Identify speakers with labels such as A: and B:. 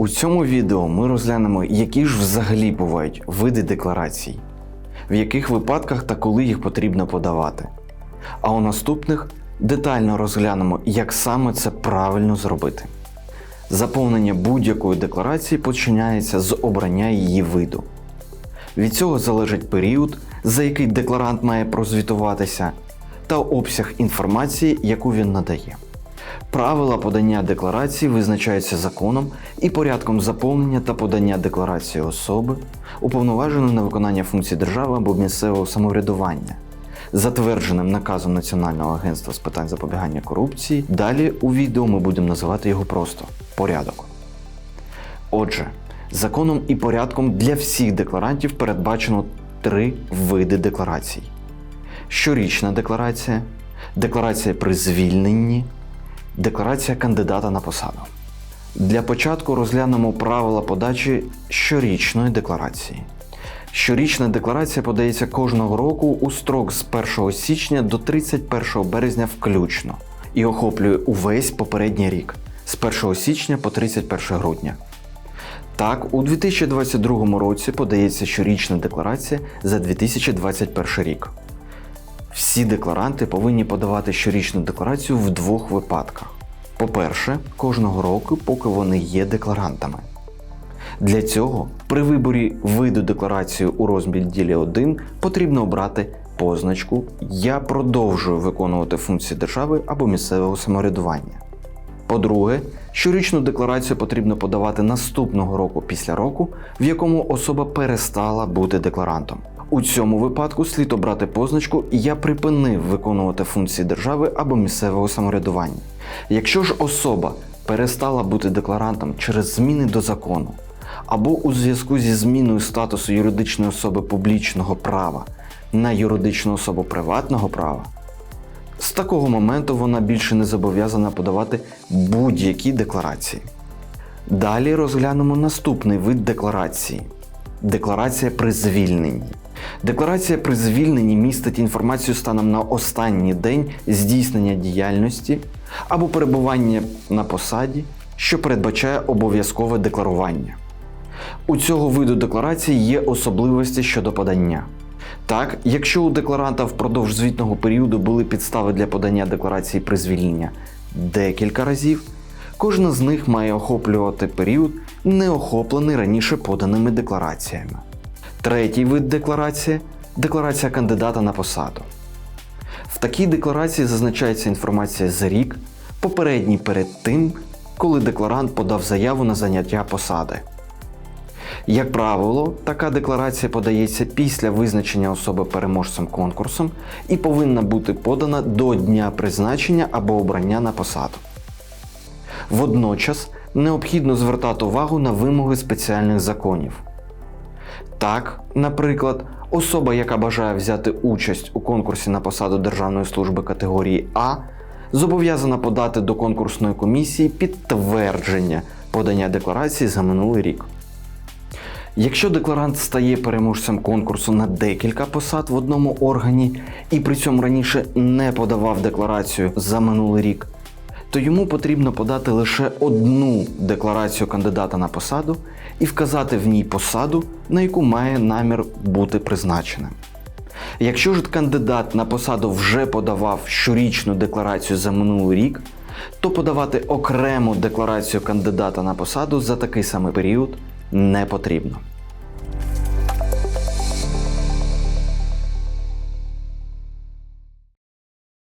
A: У цьому відео ми розглянемо, які ж взагалі бувають види декларацій, в яких випадках та коли їх потрібно подавати. А у наступних детально розглянемо, як саме це правильно зробити. Заповнення будь-якої декларації починається з обрання її виду. Від цього залежить період, за який декларант має прозвітуватися, та обсяг інформації, яку він надає. Правила подання декларації визначаються законом і порядком заповнення та подання декларації особи, уповноваженої на виконання функцій держави або місцевого самоврядування, затвердженим наказом Національного агентства з питань запобігання корупції. Далі у відео ми будемо називати його просто порядок. Отже, законом і порядком для всіх декларантів передбачено три види декларацій: щорічна декларація, декларація при звільненні, декларація кандидата на посаду. Для початку розглянемо правила подачі щорічної декларації. Щорічна декларація подається кожного року у строк з 1 січня до 31 березня включно і охоплює увесь попередній рік з 1 січня по 31 грудня. Так, у 2022 році подається щорічна декларація за 2021 рік. Всі декларанти повинні подавати щорічну декларацію в двох випадках. По-перше, кожного року, поки вони є декларантами. Для цього при виборі виду декларації у розділі 1 потрібно обрати позначку Я продовжую виконувати функції держави або місцевого самоврядування. По-друге, щорічну декларацію потрібно подавати наступного року після року, в якому особа перестала бути декларантом. У цьому випадку слід обрати позначку Я припинив виконувати функції держави або місцевого самоврядування. Якщо ж особа перестала бути декларантом через зміни до закону або у зв'язку зі зміною статусу юридичної особи публічного права на юридичну особу приватного права, з такого моменту вона більше не зобов'язана подавати будь-які декларації. Далі розглянемо наступний вид декларації декларація при звільненні. Декларація при звільненні містить інформацію станом на останній день здійснення діяльності або перебування на посаді, що передбачає обов'язкове декларування. У цього виду декларації є особливості щодо подання. Так, якщо у декларанта впродовж звітного періоду були підстави для подання декларації при звільнення декілька разів, кожна з них має охоплювати період, не охоплений раніше поданими деклараціями. Третій вид декларації декларація кандидата на посаду. В такій декларації зазначається інформація за рік, попередній перед тим, коли декларант подав заяву на заняття посади. Як правило, така декларація подається після визначення особи переможцем конкурсом і повинна бути подана до дня призначення або обрання на посаду. Водночас необхідно звертати увагу на вимоги спеціальних законів. Так, наприклад, особа, яка бажає взяти участь у конкурсі на посаду Державної служби категорії А, зобов'язана подати до конкурсної комісії підтвердження подання декларації за минулий рік. Якщо декларант стає переможцем конкурсу на декілька посад в одному органі і при цьому раніше не подавав декларацію за минулий рік, то йому потрібно подати лише одну декларацію кандидата на посаду і вказати в ній посаду, на яку має намір бути призначеним. Якщо ж кандидат на посаду вже подавав щорічну декларацію за минулий рік, то подавати окрему декларацію кандидата на посаду за такий самий період не потрібно.